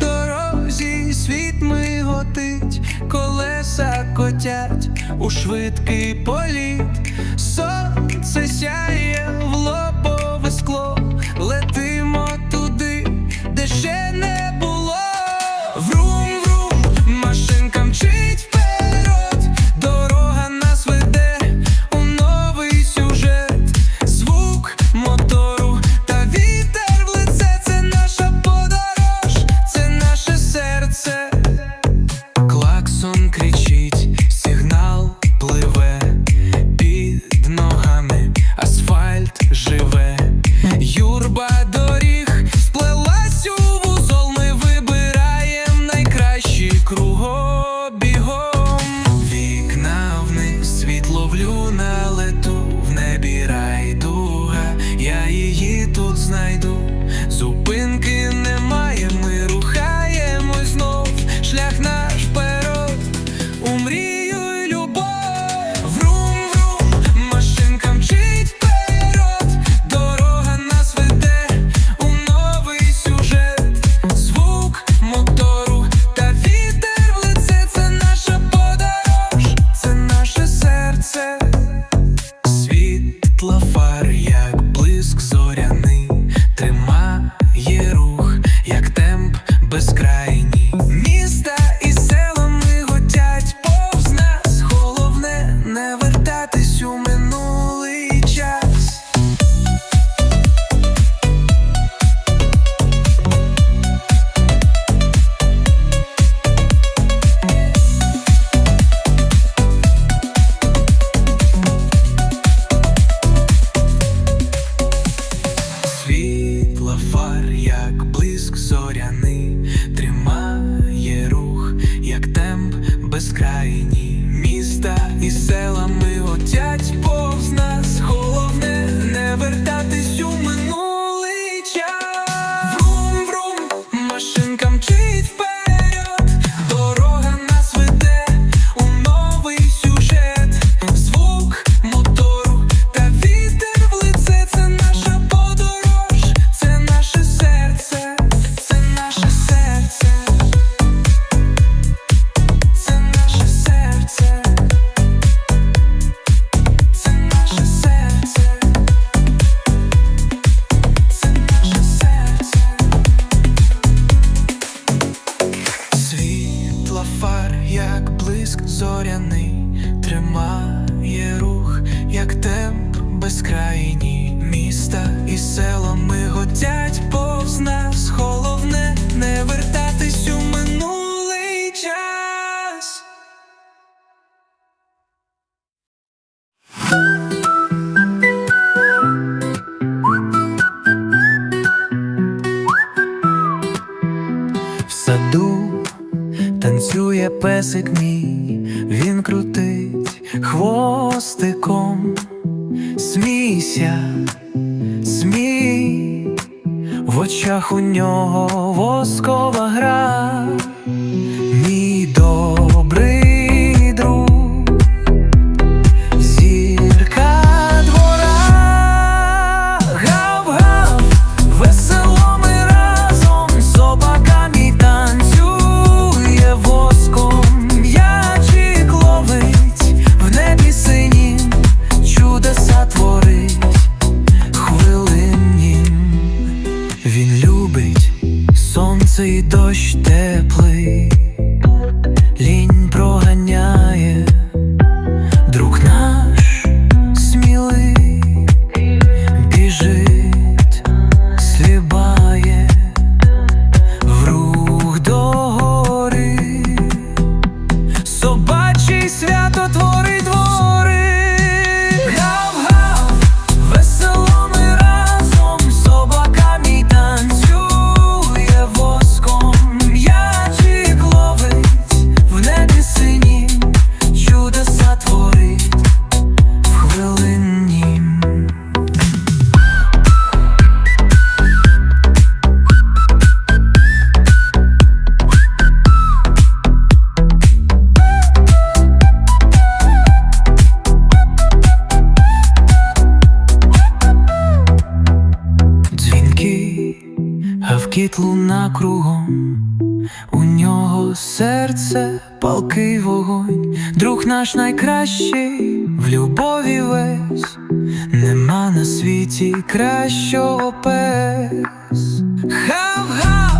дорозі світ миготить, колеса котять у швидкий політ, сонце сяє. як темп безкрайні міста і села ми готять повз нас. Головне не вертатись у минулий час. В саду танцює песик мій, він крутить хвостиком. Смійся, смій, в очах у нього воскова гра. Серце палкий вогонь, друг наш найкращий в любові весь, нема на світі кращого пес. Гав-гав,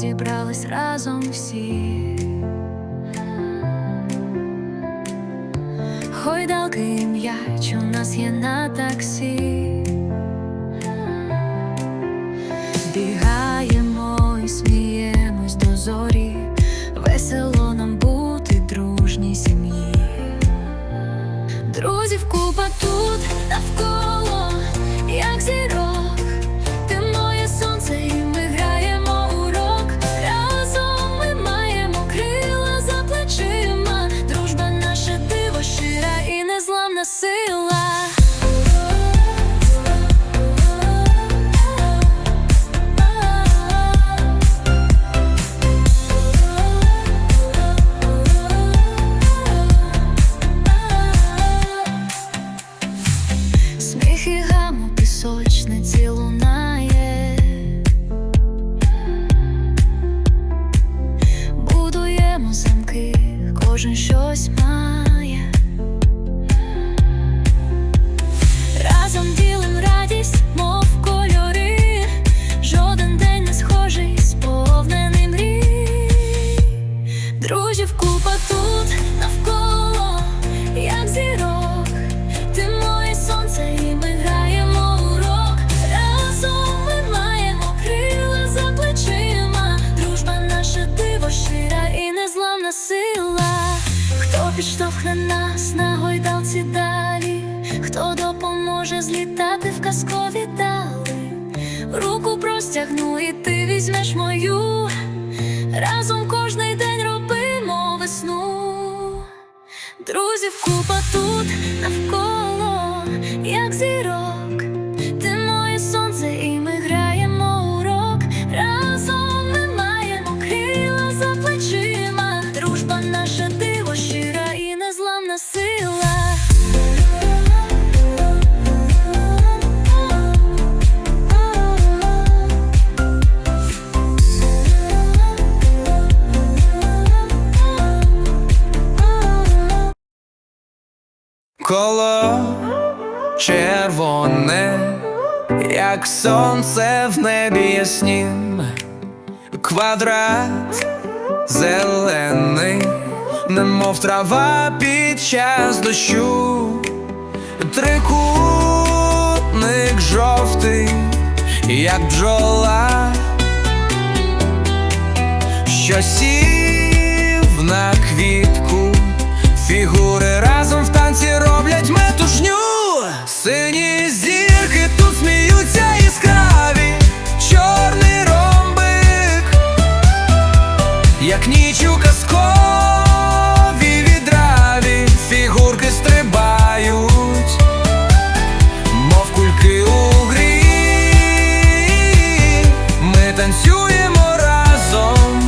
зібрались разом всі. Хойдалки м'яч у нас є на таксі. Бігаємо і сміємось до зорі. Весело нам бути дружній сім'ї. Друзів купа тут навколо, як зірок. Друзів купа тут навколо, як зірок. Ти моє сонце, і ми граємо урок. Разом ми маємо крила за плечима. Дружба наша диво щира і незламна сила. Хто підштовхне нас на гойдалці далі? Хто допоможе злітати в казкові дали? Руку простягну, і ти візьмеш мою. Разом кожний день Друзів купа тут навколо, як зірок. Коло червоне, як сонце в небі яснім, квадрат зелений, немов трава під час дощу, трикутник жовтий, як бджола, що сів танцюємо разом,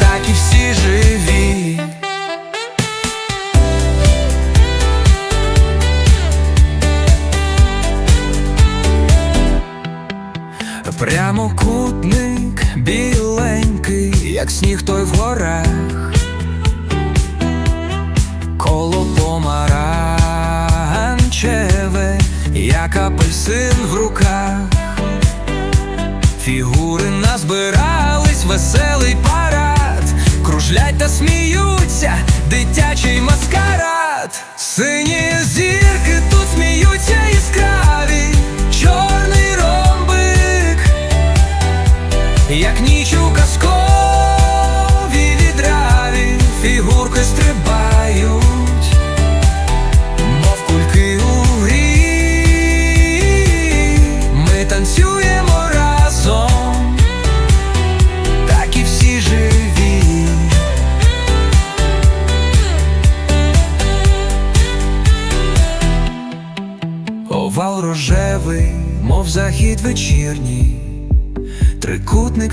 так і всі живі. Прямокутник біленький, як сніг той в горах, коло помаранчеве, як апельсин в руках фігури назбирались, веселий парад, кружлять та сміються, дитячий маскарад, сині зі.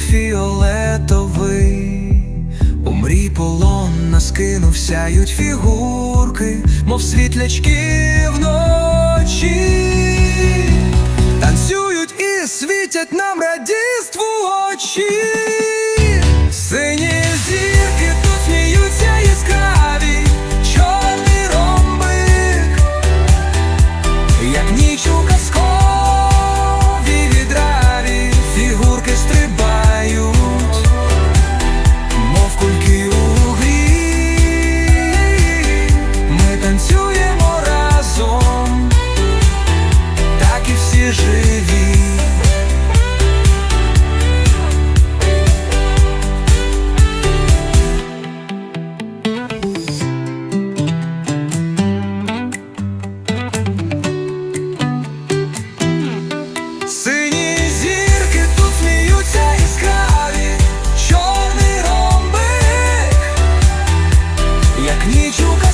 фіолетовий, у мрій полон наскинув, сяють фігурки, мов світлячки вночі, танцюють і світять нам радіству очі. 你就该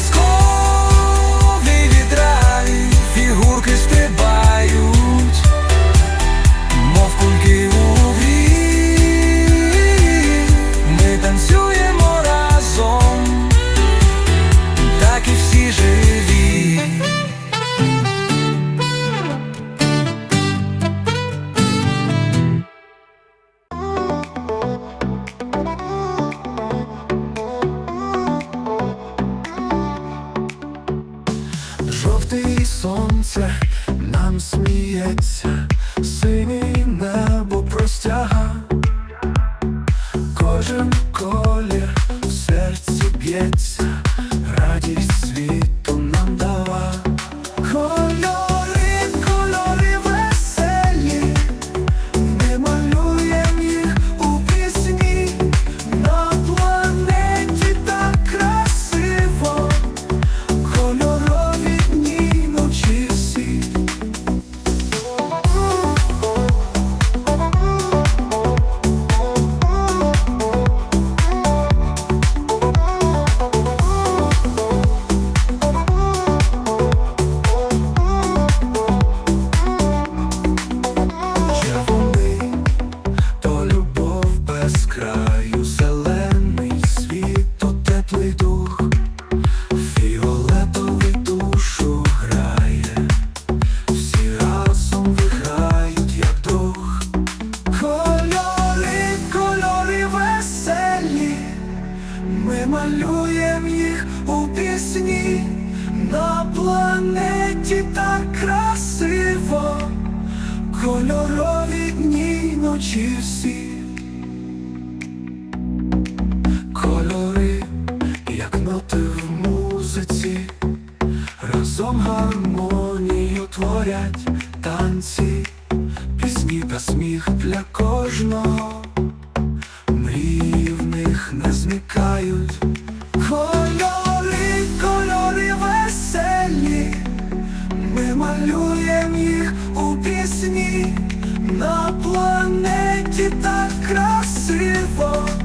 серце нам сміється. ноти в музиці, разом гармонію творять танці, пісні та сміх для кожного, мрії в них не зникають. Кольори, кольори веселі, ми малюємо їх у пісні, на планеті так красиво.